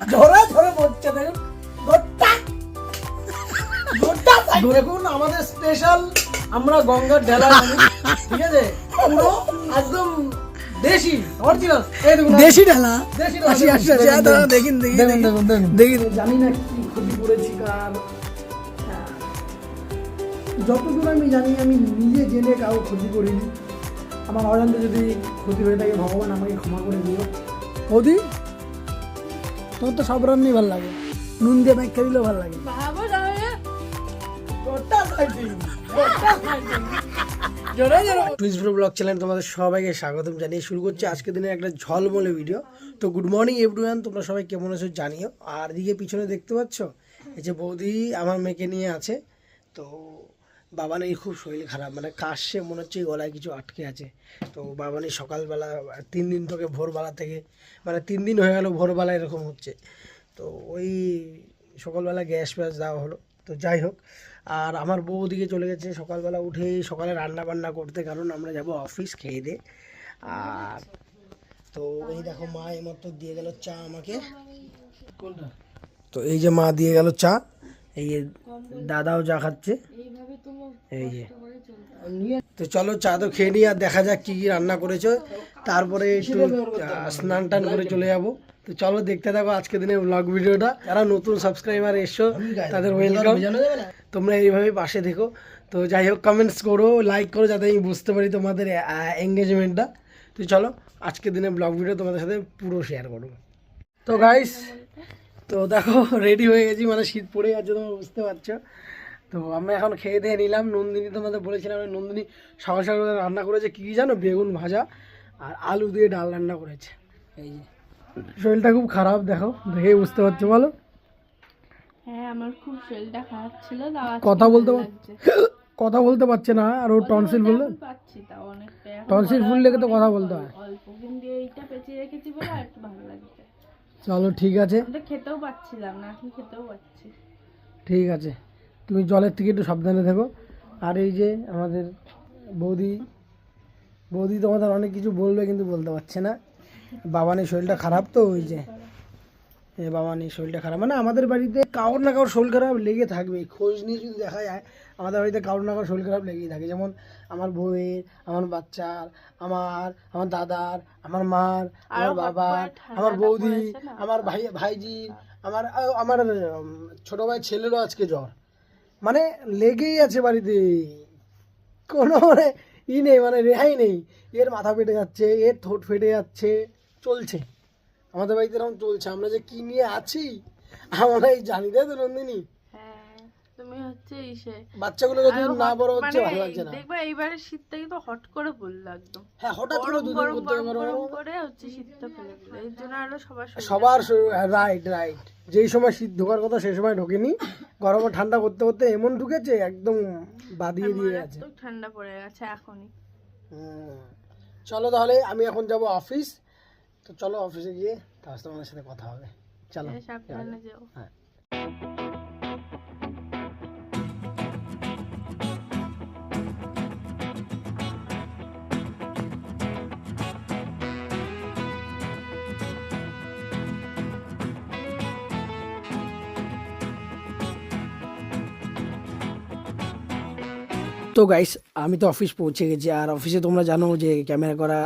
ঝরে পড়ছে দেখুন গোটা। গোটা দেখুন আমাদের স্পেশাল আমরা গঙ্গার ঢেলা ঠিক আছে? পুরো একদম দেশি অরিজিনাল এই দেখুন দেশি ডালা দেশি আসি আসি আসি দেখুন, দেখুন দেখুন দেখুন। দেখুন দেখি জানি না কি ক্ষতি করেছি কার। যতদূর আমি জানি আমি নিজে জেনে কাউ ক্ষতি করিনি। আমার অজান্তে যদি ক্ষতি হয়ে থাকে ভগবান আমাকে ক্ষমা করে দিও। তোর তো সব রান্নাই ভালো লাগে। নুন দিয়ে মেখে দিলেও ভালো লাগে। টুইস ব্লগ চ্যানেল তোমাদের সবাইকে স্বাগতম জানিয়ে শুরু করছি আজকে দিনের একটা ঝলমলে ভিডিও তো গুড মর্নিং এভরিওয়ান তোমরা সবাই কেমন আছো জানিও। আর দিকে পিছনে দেখতে পাচ্ছ? এই যে বৌদি আমার মেয়েকে নিয়ে আছে। তো বাবানের খুব শরীর খারাপ মানে কাশছে মনে হচ্ছে গলায় কিছু আটকে আছে। তো বাবা বাবানি সকালবেলা তিন দিন থেকে ভোরবেলা থেকে মানে তিন দিন হয়ে গেল ভোরবেলা এরকম হচ্ছে। তো ওই সকালবেলা গ্যাস ফ্যাস দেওয়া হলো। তো যাই হোক আর আমার বউ ওদিকে চলে গেছে। সকালবেলা উঠেই সকালে রান্না বান্না করতে কারণ আমরা যাব অফিস খেয়ে দে আর তো এই দেখো মা এইমাত্র দিয়ে গেল চা আমাকে। কোনটা? তো এই যে মা দিয়ে গেল চা এই দাদাও চা খাচ্ছে। তো চলো চা তো খেয়ে নিই আর দেখা যাক কি কি রান্না করেছ। তারপরে একটু স্নান টান করে চলে যাব। তো চলো দেখতে থাকো আজকে দিনের ব্লগ ভিডিওটা। যারা নতুন সাবস্ক্রাইবার এসছো, তাদের ওয়েলকাম তোমরা এইভাবে পাশে থেকো। তো যাই হোক কমেন্টস করো লাইক করো যাতে আমি বুঝতে পারি তোমাদের এঙ্গেজমেন্টটা তো চলো আজকে দিনের ব্লগ ভিডিও তোমাদের সাথে পুরো শেয়ার করব। তো গাইস তো দেখো রেডি হয়ে গেছি। মানে শীত পড়ে যাচ্ছে তোমরা বুঝতে পারছ। তো আমরা এখন খেয়ে দিয়ে নিলাম। নন্দিনী তোমাদের বলেছিলাম নন্দিনী সকাল সকাল রান্না করেছে কী জানো? বেগুন ভাজা আর আলু দিয়ে ডাল রান্না করেছে। এই যে শরীরটা খুব খারাপ দেখো দেখেই বুঝতে পারছ বলো। হ্যাঁ আমার খুব শরীরটা খারাপ ছিল কথা বলতে। কথা বলতে পারছে না আর ও টনসিল গলা ফুললে তো কথা বলতে হয়। অল্প কিন্তু এইটা পেঁচিয়ে রেখেছি বলে আর একটু ভালো লাগছে। চলো ঠিক আছে। খেতেও পাচ্ছিলাম না এখন খেতেও পাচ্ছি। ঠিক আছে। তুমি জলের থেকে একটু সাবধানে থেকো। আর এই যে আমাদের বৌদি বৌদি তোমাদের অনেক কিছু বলবে কিন্তু বলতে পারছে না। বাবানের শরীরটা খারাপ তো ওই যে বাবানের শরীরটা খারাপ। মানে আমাদের বাড়িতে কারোর না কারোর শরীর খারাপ লেগে থাকবে খোঁজ নিয়ে যদি দেখা যায় আমাদের বাড়িতে কারোর না কারোর শরীর খারাপ লেগেই থাকে। যেমন আমার বউয়ের আমার বাচ্চার আমার আমার দাদার আমার মার আমার বাবার আমার বৌদি আমার ভাই ভাইজি আমার আমার ছোট ভাই ছেলেরও আজকে জ্বর। মানে লেগেই আছে বাড়িতে। কোনো মানে ই নেই মানে রেহাই নেই। এর মাথা ফেটে যাচ্ছে এর ঠোঁট ফেটে যাচ্ছে চলছে। আমাদের বাড়িতে এরকম চলছে। আমরা যে কি নিয়ে আছি আমরা এই জানি তাই তো নন্দিনী। হ্যাঁ তুমি হচ্ছে ইসে। বাচ্চাগুলো যদি না বড় হচ্ছে মানে ভালো লাগছে না। দেখবা এইবারে শীতটা কিন্তু হট করে পড়ল একদম। হ্যাঁ হঠাৎ করে দুদিন করতে পারো। করে হচ্ছে শীতটা ফেলে দিল এর জন্য আরও সবার সবার রাইট রাইট যেই সময় শীত ঢোকার কথা সেই সময় ঢোকেনি। গরমে ঠান্ডা করতে করতে এমন ঢুকেছে একদম বাদিয়ে দিয়ে গেছে। ঠান্ডা পড়ে গেছে এখনই। চলো তাহলে আমি এখন যাব অফিস। তো চলো অফিসে গিয়ে তার সাথে কথা হবে। চলো এ সাবধানে যেও। হ্যাঁ। তো গাইস আমি তো অফিস পৌঁছে গেছি। আর অফিসে তোমরা জানো যে ক্যামেরা করা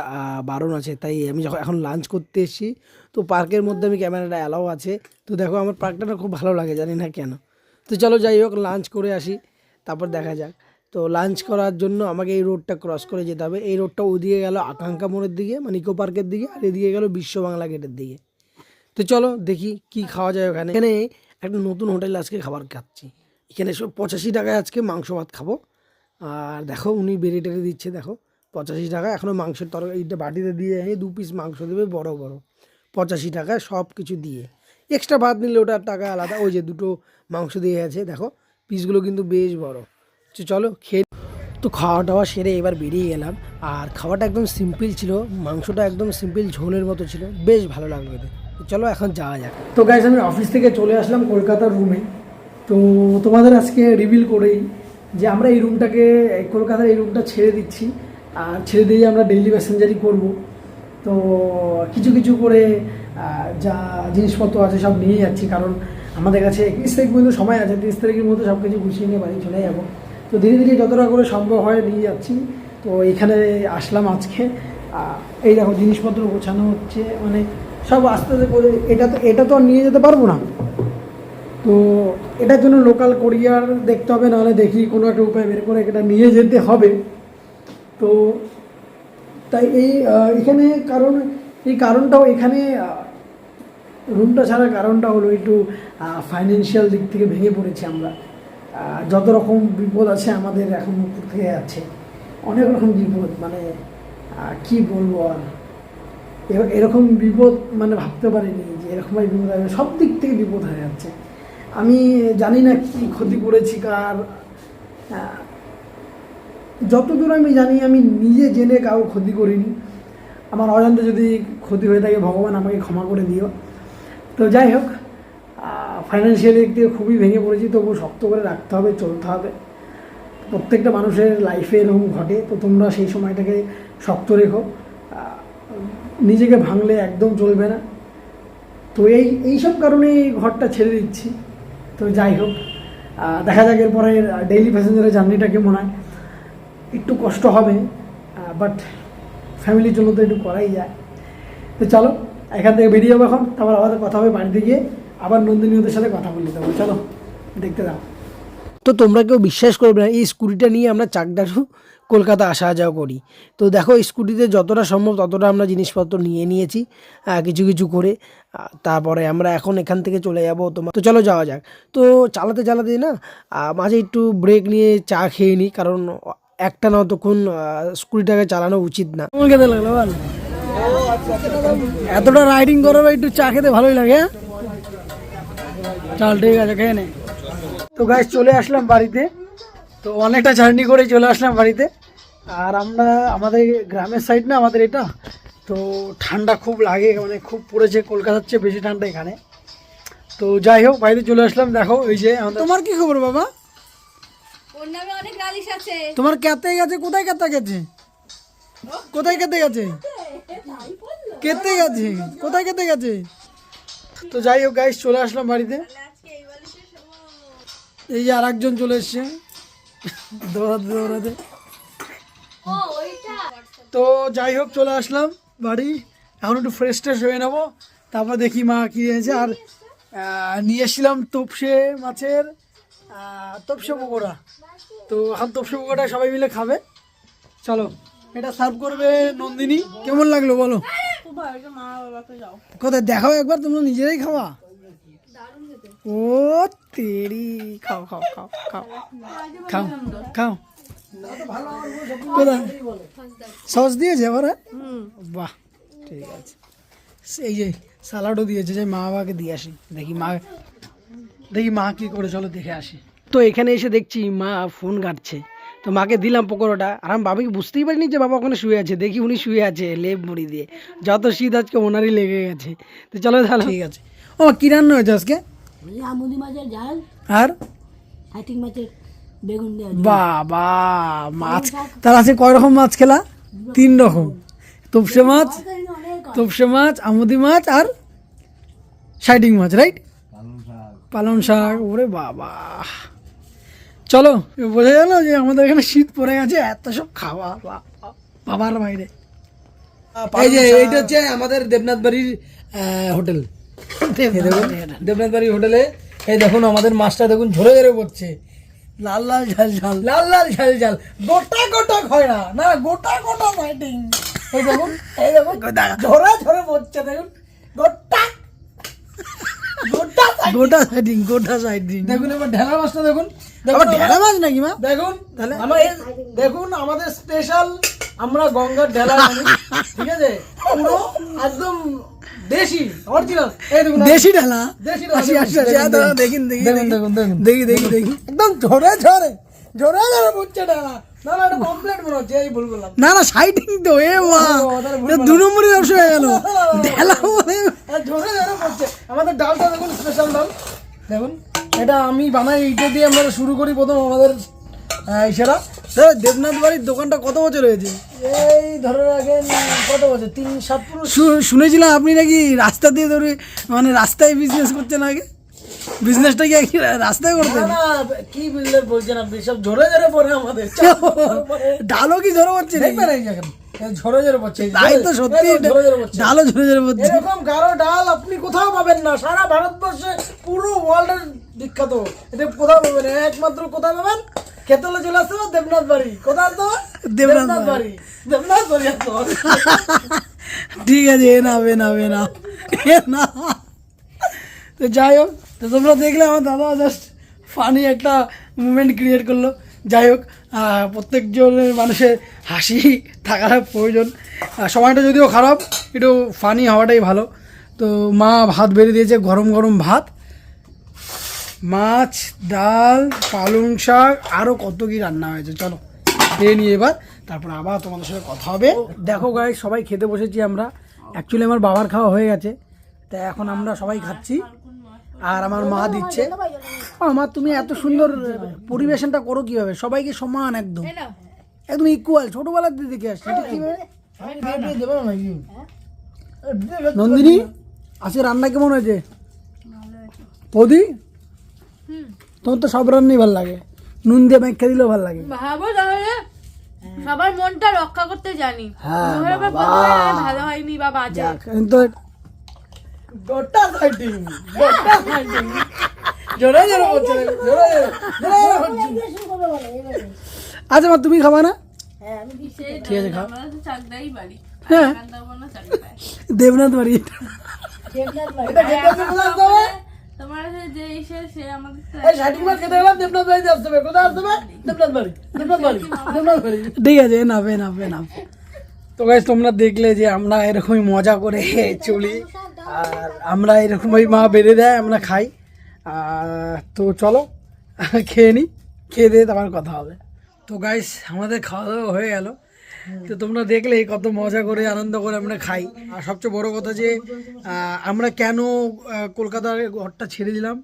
বারণ আছে, তাই আমি যখন, এখন লাঞ্চ করতে এসেছি, তো পার্কের মধ্যে আমি ক্যামেরাটা অ্যালাও আছে। তো দেখো আমার পার্কটা খুব ভালো লাগে, জানি না কেন। তো চলো যাই হোক লাঞ্চ করে আসি, তারপর দেখা যাক। তো লাঞ্চ করার জন্য আমাকে এই রোডটা ক্রস করে যেতে হবে। এই রোডটা ওদিকে গেল আকাঙ্ক্ষা মোড়ের দিকে মানে ইকো পার্কের দিকে, আর এদিকে গেল বিশ্ব বাংলা গেটের দিকে। তো চলো দেখি কি খাওয়া যায় ওখানে। এখানে একটা নতুন হোটেল আজকে খাবার খাচ্ছি। এখানে সব পঁচাশি টাকায় আজকে মাংস ভাত খাব। আর দেখো উনি বেড়ে টেড়ে দিচ্ছে, দেখো। পঁচাশি টাকা এখনও মাংসের তরকারিটা বাটিতে দিয়ে এনে দু পিস মাংস দেবে বড় বড়। পঁচাশি টাকায় সব কিছু দিয়ে। এক্সট্রা ভাত নিলে ওটার টাকা আলাদা। ওই যে দুটো মাংস দিয়ে আছে দেখো। পিসগুলো কিন্তু বেশ বড়। চলো খেয়ে তো খাওয়া দাওয়া সেরে এবার বেরিয়ে গেলাম। আর খাওয়াটা একদম সিম্পল ছিল। মাংসটা একদম সিম্পল ঝোলের মতো ছিল। বেশ ভালো লাগল এতে চলো এখন যাওয়া যাক। তো গাইজ আমি অফিস থেকে চলে আসলাম কলকাতার রুমে তো তোমাদের আজকে রিভিল করেই যে আমরা এই রুমটাকে কলকাতার এই রুমটা ছেড়ে দিচ্ছি। আর ছেড়ে দিয়ে আমরা ডেইলি প্যাসেঞ্জারি করব। তো কিছু কিছু করে যা জিনিসপত্র আছে সব নিয়ে যাচ্ছি। কারণ আমাদের কাছে একত্রিশ তারিখ পর্যন্ত সময় আছে, তিরিশ তারিখের মধ্যে সব কিছু গুছিয়ে নিয়ে বাড়ি চলে যাব। তো ধীরে ধীরে যতটা করে সম্ভব হয় নিয়ে যাচ্ছি। তো এখানে আসলাম আজকে। এই দেখো জিনিসপত্র গোছানো হচ্ছে। মানে সব আস্তে আস্তে করে, এটা তো এটা তো নিয়ে যেতে পারব না। তো এটার জন্য লোকাল কোরিয়ার দেখতে হবে, নাহলে দেখি কোনো একটা উপায় বের করে এটা নিয়ে যেতে হবে। তো তাই এই এখানে কারণ, এই কারণটাও এখানে রুমটা ছাড়ার কারণটা হলো একটু ফাইন্যান্সিয়াল দিক থেকে ভেঙে পড়েছি আমরা। যত রকম বিপদ আছে আমাদের এখন থেকে আছে। অনেক রকম বিপদ মানে কি বলব আর? এরকম বিপদ মানে ভাবতে পারিনি যে এরকমই বিপদ হবে সব দিক থেকে বিপদ হয়ে যাচ্ছে। আমি জানি না কি ক্ষতি করেছি, কার যতদূর আমি জানি, আমি নিজে জেনে কাউ ক্ষতি করিনি। আমার অজান্তে যদি ক্ষতি হয়ে থাকে, ভগবান আমাকে ক্ষমা করে দিও। তো যাই হোক ফাইন্যান্সিয়ালি দিক থেকে খুবই ভেঙে পড়েছি, তবু শক্ত করে রাখতে হবে, চলতে হবে। প্রত্যেকটা মানুষের লাইফে এরকম ঘটে, তো তোমরা সেই সময়টাকে শক্ত রেখো। নিজেকে ভাঙলে একদম চলবে না। তো এই, এইসব কারণে ঘরটা ছেড়ে দিচ্ছি। তো যাই হোক দেখা যাক এরপরে ডেইলি প্যাসেঞ্জারের জার্নিটা কেমন হয়। একটু কষ্ট হবে বাট ফ্যামিলির জন্য তো একটু করাই যায়। তো চলো, এখান থেকে বেরিয়ে যাব এখন। তারপর আমাদের কথা হবে বাড়িতে গিয়ে। আবার নন্দিনী ওদের সাথে কথা বলে দেবো। চলো, দেখতে দাও। তো তোমরা কেউ বিশ্বাস করবে না, এই স্কুটিটা নিয়ে আমরা চাকদারু কলকাতা আসা যাওয়া করি। তো দেখো স্কুটিতে যতটা সম্ভব ততটা আমরা জিনিসপত্র নিয়ে নিয়েছি কিছু কিছু করে। তারপরে আমরা এখন এখান থেকে চলে যাব তোমার, তো চলো যাওয়া যাক। তো চালাতে চালাতে না মাঝে একটু ব্রেক নিয়ে চা খেয়ে নিই কারণ একটা না তখন স্কুটিটাকে চালানো উচিত না। খেতে লাগল এতটা রাইডিং করার একটু চা খেতে ভালোই লাগে হ্যাঁ? চল, ঠিক আছে, খেয়ে নে। তো গাছ চলে আসলাম বাড়িতে। তো অনেকটা জার্নি করে চলে আসলাম বাড়িতে। আর আমরা আমাদের গ্রামের সাইড না আমাদের এটা তো ঠান্ডা খুব লাগে মানে খুব পড়েছে কলকাতার চেয়ে বেশি ঠান্ডা এখানে। তো যাই হোক বাইরে চলে আসলাম দেখো এই যে তোমার কি খবর বাবা? তোমার কেতে গেছে? কোথায় কেতে গেছে? কোথায় কেতে গেছে? কেতে গেছে? কোথায় কেতে গেছে? তো যাই হোক গাইস চলে আসলাম বাড়িতে। এই যে আর একজন চলে এসছে। দৌড়াতে দৌড়াতে। তো যাই হোক চলে আসলাম বাড়ি। এখন একটু ফ্রেশ ট্রেশ হয়ে নেব। তারপর দেখি মা কি এনেছে আর নিয়ে এসেছিলাম তপসে মাছের তপসে পকোড়া। তো এখন তপসে পকোড়া সবাই মিলে খাবে। চলো এটা সার্ভ করবে নন্দিনী। কেমন লাগল বলো? কোথায়? দেখাও একবার তোমরা নিজেরাই খাওয়া ও তেরি। খাও খাও খাও খাও। খাও খাও। সস দিয়েছে আবার? বাহ ঠিক আছে। এই যে স্যালাডও দিয়েছে যে মা বাবাকে দিয়ে আসি। দেখি মা দেখি মা কি করে চলো দেখে আসি। তো এখানে এসে দেখছি মা ফোন ঘাটছে। তো মাকে দিলাম পকোড়াটা। আর আমি বাবাকে বুঝতেই পারিনি যে বাবা ওখানে শুয়ে আছে। দেখি উনি শুয়ে আছে লেপ মুড়ি দিয়ে। যত শীত আজকে ওনারই লেগে গেছে। তো চলো তাহলে। ঠিক আছে। ও কি রান্না হয়েছে আজকে? আমুদি মাছের ঝাল আর? মাছের বেগুন দেওয়া বাবা মাছ। তার আছে কয় রকম মাছ খেলা? তিন রকম। তোপসে মাছ তোপসে মাছ আমুদি মাছ আর সাইডিং মাছ রাইট পালং শাক। ওরে বাবা। চলো বোঝা গেল যে আমাদের এখানে শীত পড়ে গেছে এত সব খাওয়া বাবা, বাবার বাইরে। এই যে এইটা হচ্ছে আমাদের দেবনাথ বাড়ির হোটেল। দেবনাথ বাড়ির হোটেলে। এই দেখুন আমাদের মাছটা দেখুন ঝরে ঝরে পড়ছে। লাল লাল ঝাল ঝাল। লাল লাল ঝাল ঝাল। গোটা গোটা খয়রা না। গোটা গোটা ফাইটিং এই দেখুন এই দেখুন। ঝরে ঝরে পড়ছে দেখুন। গোটা। গোটা গোটা সাইডিং গোটা সাইডিং দেখুন এবার ঢেলা মাছটা দেখুন। আবার দেখুন ঢেলা মাছ নাকি মা? দেখুন তাহলে? আমার দেখুন আমাদের স্পেশাল আমরা গঙ্গার ঢেলা ঠিক আছে? পুরো একদম দেশি অরিজিনাল এই দেখুন দেশি ঢালা দেশি আসি আসি আসি দেখুন, দেখুন। দেখি দেখুন, দেখুন, দেখুন। দেখি দেখি দেখি। একদম ঝরে ঝরে। ঝরে ঝরে পড়ছে ঢেলা না না সাইডিং তো এ মা। ও, তাহলে দু নম্বরই ব্যবসা হয়ে গেল। ঢেলা আমাদের ডালটা দেখুন স্পেশাল ডাল। দেখুন এটা আমি বানাই এইটা দিয়ে আমরা শুরু করি প্রথম আমাদের সেটা দাদা দেবনাথ বাড়ির দোকানটা কত বছর হয়েছে? এই ধরে রাখেন কত বছর? তিন সাত শুনেছিলাম আপনি নাকি রাস্তা দিয়ে ধরে মানে রাস্তায় বিজনেস করছেন আগে? বিজনেসটা কি রাস্তায় করতেন? কি বিল্ডার বলছেন আপনি? সব ঝরে ঝরে পড়ে আমাদের। ডালও কি ঝরে পড়ছে? দেখবেন এই দেখেন ঝরে ঝরে পড়ছে তাই তো সত্যি ডালও ঝরে ঝরে পড়ছে। এরকম গাঢ় ডাল আপনি কোথাও পাবেন না সারা ভারতবর্ষে পুরো ওয়ার্ল্ডের বিখ্যাত। এটা কোথাও পাবেন একমাত্র কোথায় পাবেন? খেতলে চলে আসতে হবে দেবনাথ বাড়ি। কোথায় হবে দেবনাথ বাড়ি। দেবনাথ বাড়ি হবে ঠিক আছে এ না এ না এ না এ না তো যাই হোক তো তোমরা দেখলে আমার দাদা জাস্ট ফানি একটা মুমেন্ট ক্রিয়েট করল। যাই হোক প্রত্যেকজনের মানুষের হাসি থাকার প্রয়োজন। সময়টা যদিও খারাপ একটু ফানি হওয়াটাই ভালো। তো মা ভাত বেড়ে দিয়েছে গরম গরম ভাত। মাছ ডাল পালং শাক আরও কত কি রান্না হয়েছে চলো খেয়ে নিয়ে এবার। তারপর আবার তোমাদের সাথে কথা হবে। দেখো গাই সবাই খেতে বসেছি আমরা। অ্যাকচুয়ালি আমার বাবার খাওয়া হয়ে গেছে। তা এখন আমরা সবাই খাচ্ছি। আর আমার মা দিচ্ছে। আমার তুমি এত সুন্দর পরিবেশনটা করো কীভাবে? সবাইকে সমান একদম। একদম ইকুয়াল ছোটবেলার দিয়ে দেখে আসছি। নন্দিনী আজকে রান্না কেমন হয়েছে। বৌদি? তোমার তো সব রান্নাই ভালো লাগে। নুন দিয়ে মেখে দিলেও ভালো লাগে। ভাবো তাহলে সবার মনটা রক্ষা করতে জানি। হ্যাঁ, হয় ভালো হয়নি বা বাজে। কিন্তু গোটা ফাইটিং গোটা ফাইটিং জোরে জোরে পড়ছে জোরে জোরে আচ্ছা মা তুমি খাবা না? হ্যাঁ ঠিক আছে খাও। হ্যাঁ। দেবনাথ বাড়ি। দেবনাথ বাড়ি? ঠিক আছে এনাফ এনাফ এনাফ তো গাইজ তোমরা দেখলে যে আমরা এরকমই মজা করে চলি আর আমরা এরকমই মা বেড়ে দেয় আমরা খাই। তো চলো খেয়ে নিই খেয়ে দিয়ে তারপর কথা হবে। তো গাইস আমাদের খাওয়া দাওয়া হয়ে গেল। তো তোমরা দেখলে কত মজা করে আনন্দ করে আমরা খাই। আর সবচেয়ে বড় কথা যে আমরা কেন কলকাতার ঘরটা ছেড়ে দিলাম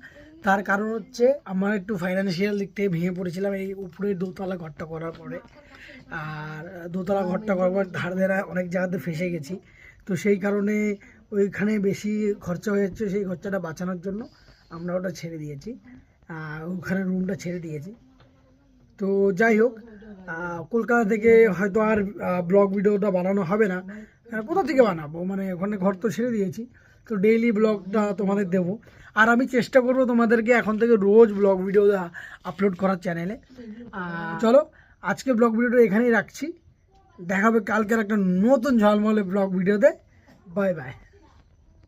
তার কারণ হচ্ছে আমার একটু ফাইন্যান্সিয়াল দিক থেকে ভেঙে পড়েছিলাম এই উপরে দোতলা ঘরটা করার পরে। আর দোতলা ঘরটা করার পর ধার দেনা অনেক জায়গাতে ফেসে গেছি। তো সেই কারণে ওইখানে বেশি খরচা হয়ে যাচ্ছে সেই খরচাটা বাঁচানোর জন্য আমরা ওটা ছেড়ে দিয়েছি। ওখানে রুমটা ছেড়ে দিয়েছি। তো যাই হোক কলকাতা থেকে হয়তো আর ব্লগ ভিডিওটা বানানো হবে না। কোথা থেকে বানাবো? মানে ওখানে ঘর তো ছেড়ে দিয়েছি। তো ডেইলি ব্লগটা তোমাদের দেব। আর আমি চেষ্টা করব তোমাদেরকে এখন থেকে রোজ ব্লগ ভিডিও আপলোড করার চ্যানেলে চলো আজকে ব্লগ ভিডিওটা এখানেই রাখছি। দেখাবে কালকের একটা নতুন ঝলমলে ব্লগ ভিডিওতে বাই বাই